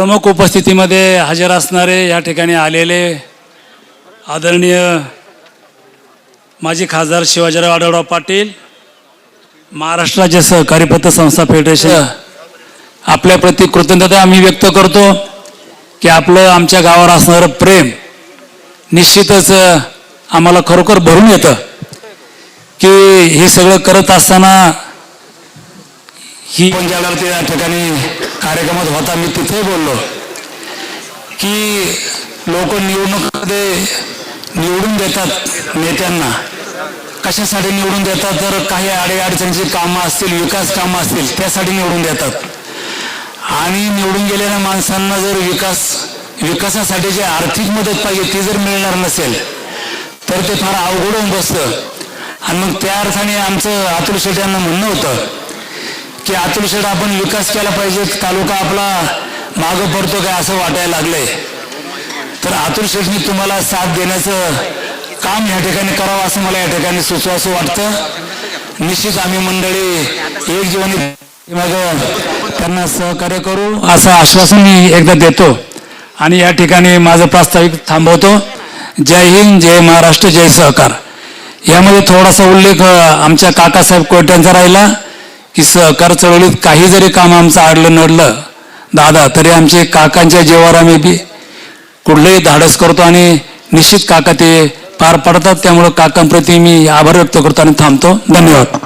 प्रमुख उपस्थितीमध्ये हजर असणारे या ठिकाणी आलेले आदरणीय माजी खासदार शिवाजीराव आढळराव पाटील महाराष्ट्र राज्य सहकारी पतसंस्था फेडरेशन. आपल्याप्रती कृतज्ञता आम्ही व्यक्त करतो की आपलं आमच्या गावावर असणारं प्रेम निश्चितच आम्हाला खरोखर भरून येतं की हे सगळं करत असताना ही पण ते त्या ठिकाणी कार्यक्रमात होता. मी तिथे बोललो की लोक निवडणुकीमध्ये निवडून देतात नेत्यांना. कशासाठी निवडून देतात? तर काही अडीअडचणीची कामं असतील विकास कामं असतील त्यासाठी निवडून देतात. आणि निवडून गेलेल्या माणसांना जर विकास विकासासाठी जी आर्थिक मदत पाहिजे ती जर मिळणार नसेल तर ते फार अवघड होऊन बसतं. आणि मग त्या अर्थाने आमचं अतुल शेठ यांना म्हणणं होतं की अतुल आपण विकास केला पाहिजे तालुका आपला मागं पडतो काय असं वाटायला लागलंय. तर अतुल शेठनी तुम्हाला साथ देण्याचं काम या ठिकाणी करावं असं मला या ठिकाणी सुचवावं वाटतं. निश्चित आम्ही मंडळी एक जीवनी मग त्यांना सहकार्य करू असं आश्वासन मी एकदा देतो. आणि या ठिकाणी माझं प्रास्ताविक थांबवतो. जय हिंद जय महाराष्ट्र जय सहकार. यामध्ये थोडासा उल्लेख आमच्या काकासाहेब कोयट्यांचा राहिला. की सहकार चळवळीत काही जरी काम आमचं आडलं नडलं दादा तरी आमचे काकांच्या जीवावर आम्ही बी कुठलंही धाडस करतो आणि निश्चित काका ते पार पडतात. त्यामुळं काकांप्रती मी आभार व्यक्त करतो आणि थांबतो. धन्यवाद.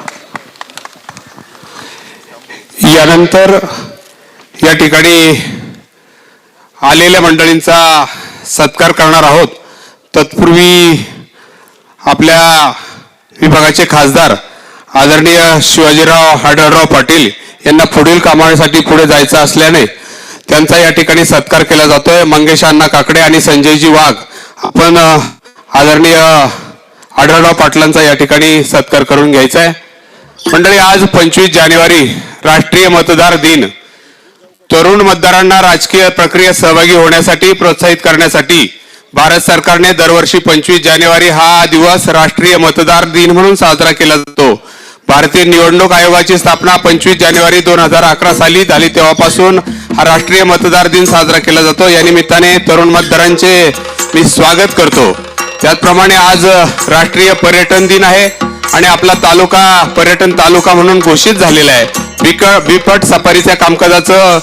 यानंतर या ठिकाणी आलेल्या मंडळींचा सत्कार करणार आहोत. तत्पूर्वी आपल्या विभागाचे खासदार आदरणीय शिवाजीराव आढळराव पाटील यांना पुढील कामासाठी पुढे जायचं असल्याने त्यांचा या ठिकाणी सत्कार केला जातोय. मंगेश अण्णा काकडे आणि संजयजी वाघ. आपण आदरणीय आढळराव पाटलांचा या ठिकाणी सत्कार करून घ्यायचा आहे मंडळी आज पंचवीस जानेवारी राष्ट्रीय मतदार दिन. तरुण मतदारांना राजकीय प्रक्रियेत सहभागी होण्यासाठी प्रोत्साहित करण्यासाठी भारत सरकारने दरवर्षी पंचवीस जानेवारी हा दिवस राष्ट्रीय मतदार दिन म्हणून साजरा केला जातो. भारतीय निवडणूक आयोगाची स्थापना पंचवीस जानेवारी दोन हजार अकरा साली झाली. तेव्हापासून हा राष्ट्रीय मतदार दिन साजरा केला जातो. या निमित्ताने तरुण मतदारांचे मी स्वागत करतो. त्याचप्रमाणे आज राष्ट्रीय पर्यटन दिन आहे आणि आपला तालुका पर्यटन तालुका म्हणून घोषित झालेला आहे. बिक बिपट सफारीच्या कामकाजाचं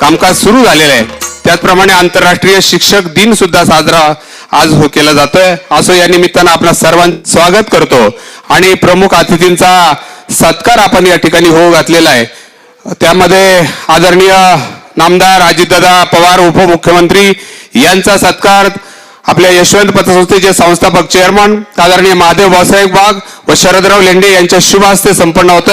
कामकाज सुरू झालेलं आहे. त्याचप्रमाणे आंतरराष्ट्रीय शिक्षक दिन सुद्धा साजरा आज हो केला जातोय. असं या निमित्तानं आपलं सर्वांचं स्वागत करतो. आणि प्रमुख अतिथींचा सत्कार आपण या ठिकाणी होऊ घातलेला आहे. त्यामध्ये आदरणीय नामदार अजितदादा पवार उपमुख्यमंत्री यांचा सत्कार आपल्या यशवंत पतसंस्थेचे संस्थापक चेअरमन आदरणीय महादेव भाऊसाहेब वाघ व शरदराव लेंडे यांच्या शुभ हस्ते संपन्न होत